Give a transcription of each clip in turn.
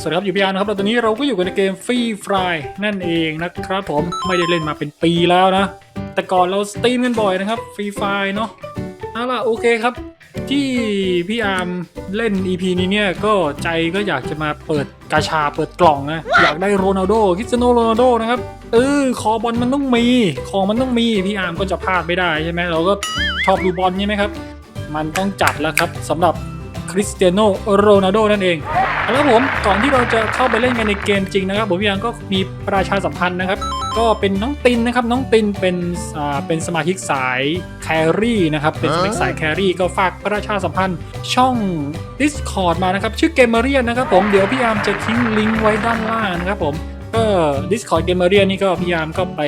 สวัสดีครับอยู่พี่อาร์นะครับตอนนี้เราก็อยู่กันในเกมฟรีฟรายนั่นเองนะครับผมไม่ได้เล่นมาเป็นปีแล้วนะ แต่ก่อนเราสตรีมกันบ่อยนะครับฟรีไฟเนาะเอาล่ะโอเคครับ ที่พี่อาร์มเล่น EP นี้เนี่ยก็ใจก็อยากจะมาเปิดกาชาเปิดกล่องนะอยากได้โรนัลโดคริสเตียโนโรนัลโดนะครับเออคอบอลมันต้องมีของมันต้องมีพี่อาร์มก็จะพลาดไม่ได้ใช่ไหมเราก็ชอบดูบอลใช่ไหมครับ มันต้องจัดแล้วครับสำหรับคริสเตียโนโรนัลโดนั่นเอง แล้วผมก่อนที่เราจะเข้าไปเล่นกันในเกมจริงนะครับผมยังก็มีประชาสัมพันธ์นะครับ ก็เป็นน้องตินนะครับน้องตินเป็นอ่าเป็นสมาชิกสายแครี่นะครับเป็นสมาชิกสายแครี่ก็ฝากประชาสัมพันธ์ช่อง Discord มานะครับ ชื่อเกมเมอรียนนะครับผมเดี๋ยวพี่อามจะทิ้งลิงก์ไว้ด้านล่างนะครับผมก็ Discord เกมเมอรียนนี่ก็พี่อามก็ไป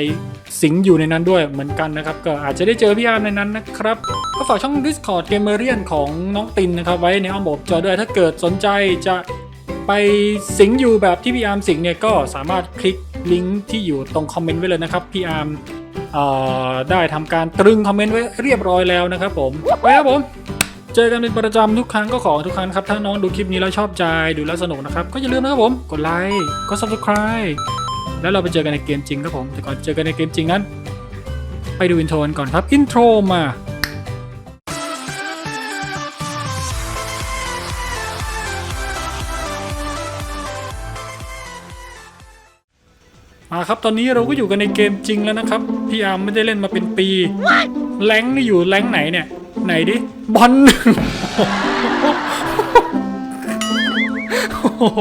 สิงอยู่ในนั้นด้วยเหมือนกันนะครับ ก็อาจจะได้เจอพี่อาร์มในนั้นนะครับ ก็ฝากช่อง Discord เกมเมอรียนของน้องตินนะครับ ไว้ในอ้อมอกจอด้วยถ้าเกิดสนใจจะ ไปสิงอยู่แบบที่พี่อาร์มสิงเนี่ยก็สามารถคลิกลิงก์ที่อยู่ตรงคอมเมนต์ไว้เลยนะครับพี่อาร์มได้ทำการตรึงคอมเมนต์ไว้เรียบร้อยแล้วนะครับผมไปครับผมเจอกันเป็นประจำทุกครั้งก็ขอทุกครั้งครับ ถ้าน้องดูคลิปนี้แล้วชอบใจดูแล้วสนุกนะครับ ก็อย่าลืมนะครับผม กดไลค์กด subscribe แล้วเราไปเจอกันในเกมจริงครับผม แต่ก่อนเจอกันในเกมจริงนั้น ไปดูอินโทรกันก่อนครับ อินโทรมา มาครับตอนนี้เราก็อยู่กันในเกมจริงแล้วนะครับ พี่อาร์มไม่ได้เล่นมาเป็นปี แรงค์นี่อยู่แรงค์ไหนเนี่ย ไหนดิบอลหนึ่งโอ้โห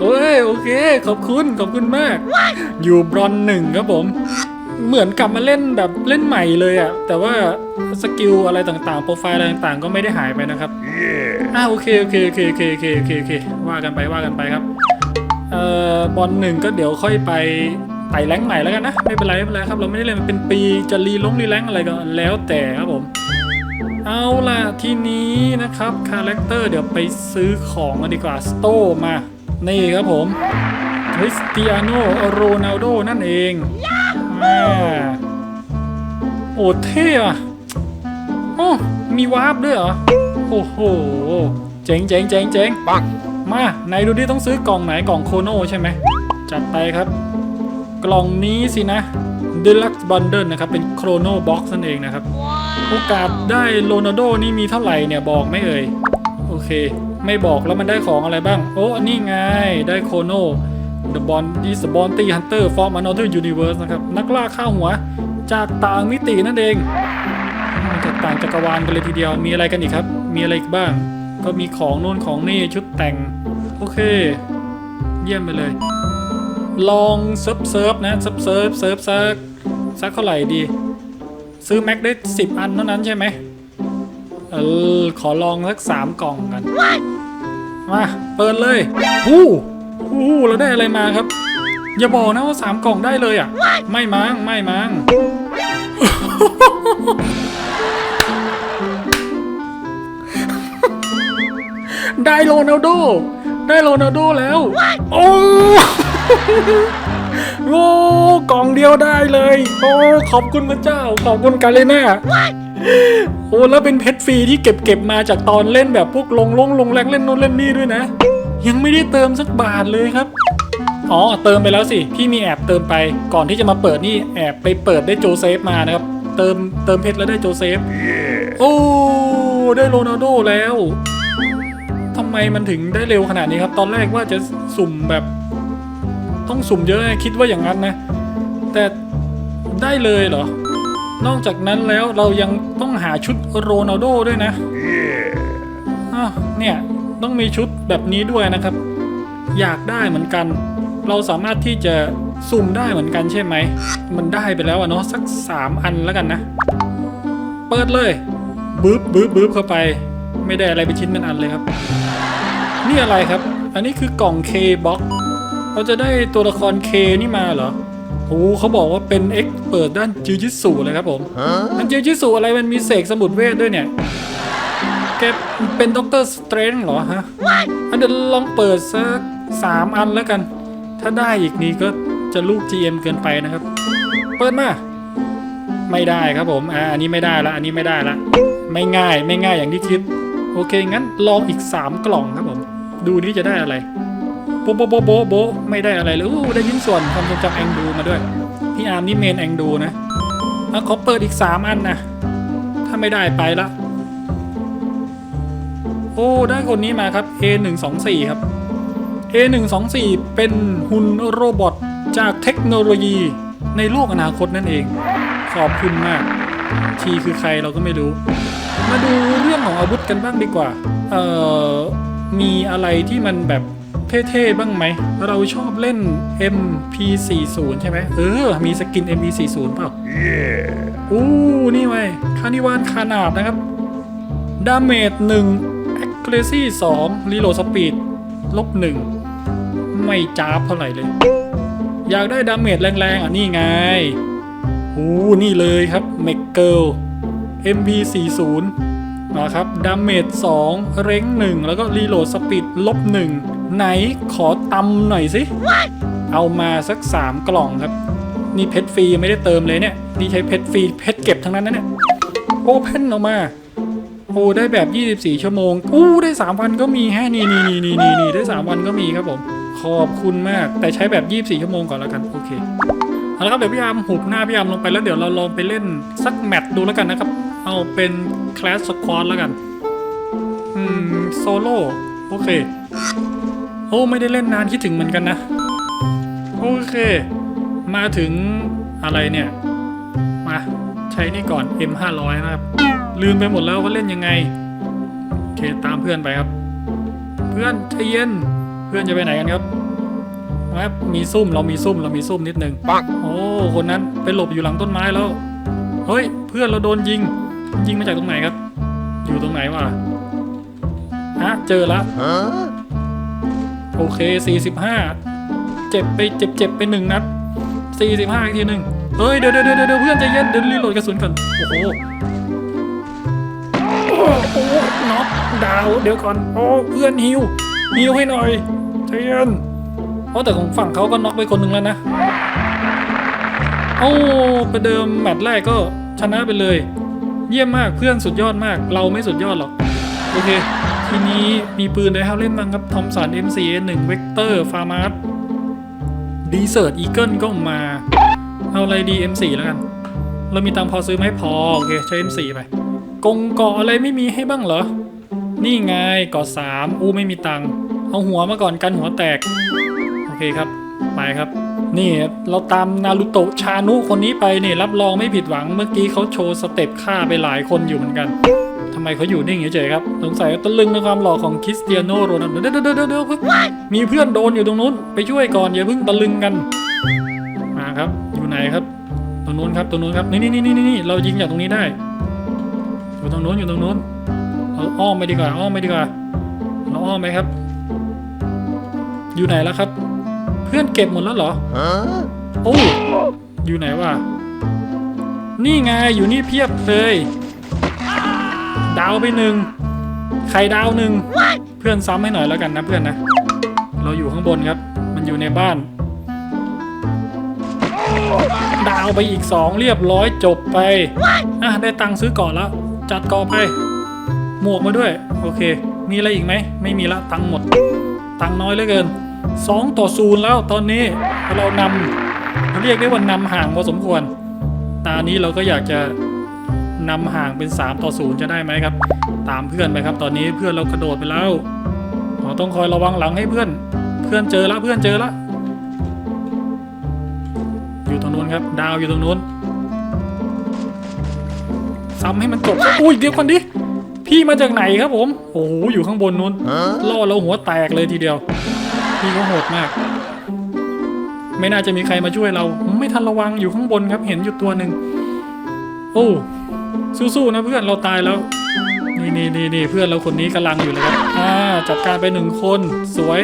เอ้ยโอเค ขอบคุณขอบคุณมาก อยู่บรอนหนึ่งครับผม เหมือนกลับมาเล่นแบบเล่นใหม่เลยอะแต่ว่าสกิลอะไรต่างๆ โปรไฟล์อะไรต่างๆ ก็ไม่ได้หายไปนะครับอ่าโอเคโอเคโอเคโอเคโอเคโอเคโอเคว่ากันไปว่ากันไปครับ เอ่อบอลหนึ่งก็เดี๋ยวค่อยไปไต่แรงใหม่แล้วกันนะ ไม่เป็นไรไม่เป็นไรครับเราไม่ได้เล่นมาเป็นปีจะรีลงรีแรงอะไรก็แล้วแต่ครับผม เอาล่ะทีนี้นะครับคาแรคเตอร์เดี๋ยวไปซื้อของกันดีกว่าสโตมา นี่ครับผมคริสเตียโนโรนัลโดนั่นเองอ่าโอ้เท่อะโอ้มีวาร์ปด้วยเหรอ โอ้โห เจ๋งเจ๋งเจ๋งเจ๋งปัง มาไหนดูดิต้องซื้อกล่องไหนกล่องโคโนใช่ไหมจัดไปครับ กล่องนี้สินะ Deluxe Bundle นะครับ เป็นโครโนบ็อกซ์นั่นเองนะครับ โอกาสได้โรนัลโดนี่มีเท่าไหร่เนี่ยบอกไม่เอ่ย โอเค ไม่บอกแล้วมันได้ของอะไรบ้าง โอ้ นี่ไง ได้โคโน The Bond is the Bounty Hunter from another universe นะครับ นักล่าข้าวหัว จากต่างมิตินั่นเองจากต่างจักรวาลกันเลยทีเดียวมีอะไรกันอีกครับ มีอะไรอีกบ้าง ก็มีของโน่นของนี่ชุดแต่ง โอเค เยี่ยมไปเลย ลองเซิร์ฟเซิร์ฟนะเซิร์ฟเซิร์ฟเซิร์ฟสักสักเท่าไหร่ดี ซื้อแม็กได้สิบอันเท่านั้นใช่ไหมเออขอลองสักสามกล่องกัน มาเปิดเลยฮู้ฮู้เราได้อะไรมาครับ อย่าบอกนะว่าสามกล่องได้เลยอะ ไม่มั้งไม่มั้งได้โรนัลโด ได้โรนัลโดแล้ว โอ้โอ้กล่องเดียวได้เลย โอ้ขอบคุณพระเจ้า ขอบคุณกาเลน่าโอ้แล้วเป็นเพชรฟรีที่เก็บเก็บมาจากตอนเล่นแบบพวกลงลงลงแรงเล่นนู่นเล่นนี่ด้วยนะ ยังไม่ได้เติมสักบาทเลยครับอ๋อเติมไปแล้วสิ พี่มีแอบเติมไปก่อนที่จะมาเปิดนี่แอบไปเปิดได้โจเซฟมานะครับ เติมเติมเพชรแล้วได้โจเซฟโอ้ได้โรนัลโดแล้ว ทำไมมันถึงได้เร็วขนาดนี้ครับ ตอนแรกว่าจะสุ่มแบบ ต้องสุ่มเยอะคิดว่าอย่างนั้นนะ แต่ได้เลยเหรอ นอกจากนั้นแล้วเรายังต้องหาชุดโรนัลโดด้วยนะเนี่ยต้องมีชุดแบบนี้ด้วยนะครับ อยากได้เหมือนกัน เราสามารถที่จะสุ่มได้เหมือนกันใช่ไหม มันได้ไปแล้วอะเนาะสักสามอันแล้วกันนะ เปิดเลยบึ๊บบึ๊บบึ๊บเข้าไป ไม่ได้อะไรเป็นชิ้นเป็นอันเลยครับ นี่อะไรครับ อันนี้คือกล่อง K box เราจะได้ตัวละคร K นี่มาเหรอโอ้เขาบอกว่าเป็นเอ็กเปิดด้านจิวจิสุเลยครับผมมันจิวจิสุอะไรมันมีเสกสมุดเวทด้วยเนี่ย แกเป็นด็อกเตอร์สเตรนเหรอฮะอันเดี๋ยวลองเปิดสักสามอันแล้วกัน ถ้าได้อีกนี้ก็จะลูก GM เกินไปนะครับ เปิดมา ไม่ได้ครับผม อ่า อันนี้ไม่ได้ละ อันนี้ไม่ได้ละ ไม่ง่าย ไม่ง่ายอย่างที่คิด โอเค งั้นลองอีก 3 กล่องครับผม ดูนี่จะได้อะไรโบะโบโบโบไม่ได้อะไรเลยอู้ได้ยินส่วนความทรงจำแองดูมาด้วย พี่อาร์มนี่เมนแองดูนะแล้วขอเปิดอีกสามอันนะ ถ้าไม่ได้ไปละ โอ้ ได้คนนี้มาครับ A124 ครับ A124 เป็นหุ่นโรบอทจากเทคโนโลยีในโลกอนาคตนั่นเอง ขอบคุณมาก ทีคือใครเราก็ไม่รู้ มาดูเรื่องของอาวุธกันบ้างดีกว่า เอ่อ มีอะไรที่มันแบบเท่ๆบ้างไหม เราชอบเล่น MP40 ใช่ไหมเออ มีสกิน MP40 เปล่าอู้นี่ไว้ยคานิวานขนาดนะครับ ดาเมจ1 accuracy 2 reload speed ลบ 1 ไม่จ้าบเท่าไหร่เลย อยากได้ดาเมจแรงๆ อะ นี่ไงอู้นี่เลยครับ m e g g i r l MP40 นะครับดาเมจ2เร่ง1 แล้วก็รีโหลดสปีดลบ1ไหนขอตำหน่อยสิเอามาสัก 3 กล่องครับ นี่เพชรฟรียังไม่ได้เติมเลยเนี่ยนี่ใช้เพชรฟรีเพชรเก็บทั้งนั้นนะเนี่ยโอเพนออกมาโอ้ได้แบบ 24 ชั่วโมงอู้ได้ 3 วันก็มีแฮะนี่นี่นี่นี่นี่นี่ได้ 3 วันก็มีครับผมขอบคุณมาก แต่ใช้แบบ 24 ชั่วโมงก่อนแล้วกันโอเคเอาละครับเดี๋ยวพี่ยามหุบหน้าพี่ยามลงไปแล้วเดี๋ยวเราลองไปเล่นสักแมตช์ดูแล้วกันนะครับ เอาเป็นคลาสสควอตแล้วกัน อืม โซโล่ โอเค โอ้ ไม่ได้เล่นนานคิดถึงเหมือนกันนะ โอเค มาถึงอะไรเนี่ย มา ใช้นี่ก่อน M 5 0 0 นะครับ ลืมไปหมดแล้วว่าเล่นยังไง โอเค ตามเพื่อนไปครับ เพื่อนใจเย็น เพื่อนจะไปไหนกันครับครับมีซุ่มเรามีซุ่มเรามีซุ่มนิดนึงปังโอ้ คนนั้นไปหลบอยู่หลังต้นไม้แล้ว เฮ้ย เพื่อนเราโดนยิง ยิงมาจากตรงไหนครับ อยู่ตรงไหนวะฮะเจอละ Huh? โอเค 45 เจ็บไปเจ็บเจ็บไปหนึ่งนัด 45 อีกทีหนึ่งเฮ้ย เดี๋ยวเดี๋ยวเดี๋ยวเดี๋ยวเพื่อนใจเย็นเดี๋ยวรีโหลดกระสุนก่อน โอ้โหโอ้โหน็อกดาวน์เดี๋ยวก่อน โอ้เพื่อนฮิวฮิวให้หน่อยใจเย็นโอ้แต่ของฝั่งเขาก็น็อกไปคนหนึ่งแล้วนะ โอ้ประเดิมแมตช์แรกก็ชนะไปเลย เยี่ยมมากเพื่อนสุดยอดมาก เราไม่สุดยอดหรอก โอเค ทีนี้มีปืนอะไรให้เราเล่นบ้างครับทอมสัน M4A1 Vector f a r m a s ดีเซ r ร์ Eagle ก็มา เอาอะไรดี M4 แล้วกัน เรามีตังพอซื้อไหมพอ โอเค ใช้ M4 ไปกงเกาะอะไรไม่มีให้บ้างเหรอ นี่ไงเกาะสามอู้ไม่มีตังเอาหัวมาก่อนกันหัวแตก โอเคครับ ไปครับ นี่เราตามนารูโตะชานุคนนี้ไปนี่รับรองไม่ผิดหวังเมื่อกี้เขาโชว์สเต็ปฆ่าไปหลายคนอยู่เหมือนกันทำไมเขาอยู่นิ่งเฉยๆครับสงสัยตะลึงในความหล่อของคริสเตียโนโรนัลโดเดี๋ยวเดี๋ยวเดี๋ยวเดี๋ยวเพิ่งมีเพื่อนโดนอยู่ตรงนู้นไปช่วยก่อนอย่าเพิ่งตะลึงกัน มาครับอยู่ไหนครับตรงนู้นครับตรงนู้นครับนี่นี่นี่นี่นี่เรายิงจากตรงนี้ได้อยู่ตรงนู้นอยู่ตรงนู้นเราอ้อมไปดีกว่าอ้อมไปดีกว่าเราอ้อมไปครับ อยู่ไหนแล้วครับ เพื่อนเก็บหมดแล้วเหรอ Huh? โอ้อยู่ไหนวะ นี่ไงอยู่นี่เพียบเลย ดาวไปหนึ่งใครดาวหนึ่งเพื่อนซ้ำให้หน่อยแล้วกันนะเพื่อนนะ เราอยู่ข้างบนครับ มันอยู่ในบ้าน ดาวไปอีกสองเรียบร้อยจบไปอะได้ตังค์ซื้อก่อนแล้ว จัดก่อไป หมวกมาด้วย โอเค มีอะไรอีกไหม ไม่มีละตังค์หมด ตังค์น้อยเหลือเกิน สองต่อศูนย์แล้วตอนนี้เรานำเรียกได้ว่านำห่างพอสมควร ตานี้เราก็อยากจะนำห่างเป็น 3 ต่อศูนย์จะได้ไหมครับ ตามเพื่อนไปครับ ตอนนี้เพื่อนเรากระโดดไปแล้วเราต้องคอยระวังหลังให้เพื่อน เพื่อนเจอแล้วเพื่อนเจอแล้วอยู่ตรงนู้นครับ ดาวอยู่ตรงนู้นซ้ำให้มันจบอุ้ยเดี๋ยวก่อนดิพี่มาจากไหนครับผม โอ้โหอยู่ข้างบนนู้น Huh? ล่อเราหัวแตกเลยทีเดียว พี่เขาโหดมาก ไม่น่าจะมีใครมาช่วยเรา ไม่ทันระวังอยู่ข้างบนครับ เห็นอยู่ตัวหนึ่งโอ้สู้ๆนะเพื่อนเราตายแล้ว นี่นี่นี่นี่เพื่อนเราคนนี้กำลังอยู่เลยครับอ่าจัดการไปหนึ่งคน สวย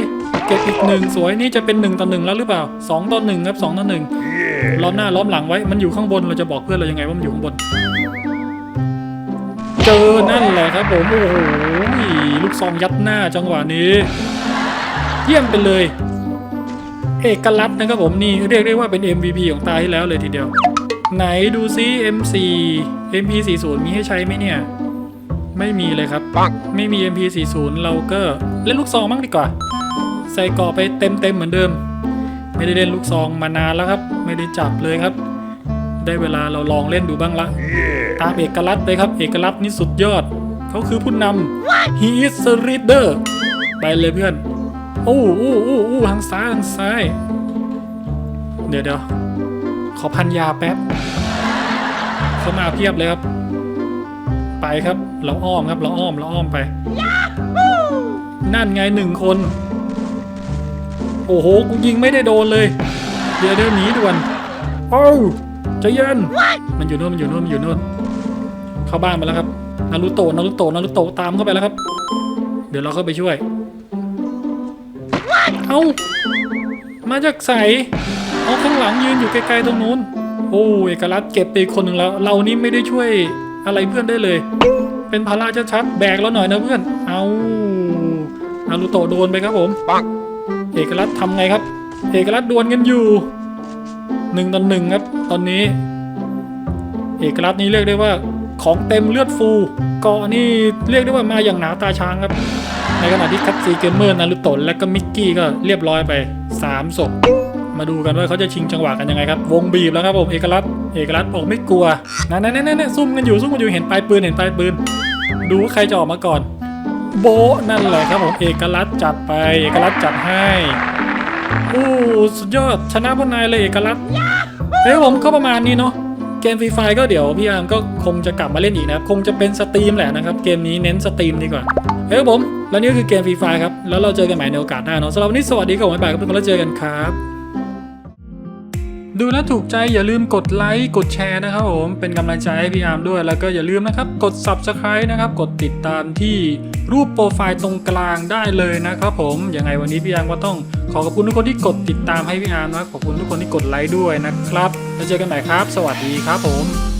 เก็บอีกหนึ่งสวยนี่จะเป็นหนึ่งต่อหนึ่งแล้วหรือเปล่าสองต่อหนึ่งครับสองต่อหนึ่งล้อมหน้าล้อมหลังไว้ มันอยู่ข้างบนเราจะบอกเพื่อนเรายังไงว่ามันอยู่ข้างบน เจอนั่นแหละครับผมโอ้โหลูกซองยัดหน้าจังหวะนี้ เยี่ยมไปเลย เอกลักษณ์นะครับผมนี่เรียกได้ว่าเป็น MVP ของตาที่แล้วเลยทีเดียว ไหนดูซิ M4 MP40 มีให้ใช้ไหมเนี่ย ไม่มีเลยครับ Bonk. ไม่มี MP40 เราก็เล่นลูกซองมั่งดีกว่า ใส่เกราะไปเต็มเต็มๆเหมือนเดิม ไม่ได้เล่นลูกซองมานานแล้วครับ ไม่ได้จับเลยครับ ได้เวลาเราลองเล่นดูบ้างละตามเอกลักษณ์เลยครับ เอกลักษณ์นี่สุดยอด เขาคือผู้นำ he is the leader ไปเลยเพื่อน โอ้โอ้โอ้โอ้ทางซ้ายทางซ้าย เดี๋ยวเดี๋ยวขอพันยาแป๊บเขามาเพียบเลยครับ ไปครับ เราอ้อมครับ เราอ้อมเราอ้อมไป นั่นไงหนึ่งคน โอ้โห กูยิงไม่ได้โดนเลย เดี๋ยวเดี๋ยวหนีด่วนโอ้วใจเย็นมันอยู่โน่นมันอยู่โน่นมันอยู่โน่นเข้าบ้านไปแล้วครับ นารุโตะ นารุโตะ นารุโตะ ตามเข้าไปแล้วครับ เดี๋ยวเราเข้าไปช่วย เอามาจากใสเอาข้างหลังยืนอยู่ไกลๆตรงนู้น โอ้เอกลักษณ์เก็บไปอีกคนหนึ่งแล้ว เรานี่ไม่ได้ช่วยอะไรเพื่อนได้เลย เป็นภาระชัดๆแบกแล้วหน่อยนะเพื่อน เอานารุโตะโดนไปครับผมปังเอกลักษณ์ทำไงครับ เอกลักษณ์ดวลกันอยู่หนึ่งต่อหนึ่งครับ ตอนนี้ เอกลักษณ์นี้เรียกได้ว่าของเต็มเลือดฟูเกาะนี่เรียกได้ว่ามาอย่างหนาตาช้างครับ ในขณะที่คัตซีเกมเมอร์นารุโตะและก็มิกกี้ก็เรียบร้อยไป 3ศพมาดูกันว่าเขาจะชิงจังหวะกันยังไงครับ วงบีบแล้วครับผมเอกลักษณ์เอกลักษณ์บอกไม่กลัวนั่นนั่นนั่นนั่นซุ่มกันอยู่ซุ่มกันอยู่เห็นปลายปืนเห็นปลายปืน ดูว่าใครจะออกมาก่อน โบนั่นแหละครับผมเอกลักษณ์จัดไป เอกลักษณ์จัดให้โอ้สุดยอดชนะพวกนายเลยเอกลักษณ์เฮ้ยผมก็ประมาณนี้เนาะเกมฟรีไฟก็เดี๋ยวพี่อาร์มก็คงจะกลับมาเล่นอีกนะครับคงจะเป็นสตรีมแหละนะครับ เกมนี้เน้นสตรีมดีกว่า เฮ้ยครับผม แล้วนี่ก็คือเกมฟรีไฟครับ แล้วเราเจอกันใหม่ในโอกาสหน้าเนาะสำหรับวันนี้สวัสดีครับผมบ๊ายบายครับทุกคนแล้วเจอกันครับ ดูแล้วถูกใจอย่าลืมกดไลค์กดแชร์นะครับผม เป็นกำลังใจให้พี่อาร์มด้วย แล้วก็อย่าลืมนะครับ กด Subscribe นะครับ กดติดตามที่รูปโปรไฟล์ตรงกลางได้เลยนะครับผมยังไงวันนี้พี่อาร์มก็ต้องขอขอบคุณทุกคนที่กดติดตามให้พี่อาร์มนะขอบคุณทุกคนที่กดไลค์ด้วยนะครับ แล้วเจอกันใหม่ครับ สวัสดีครับผม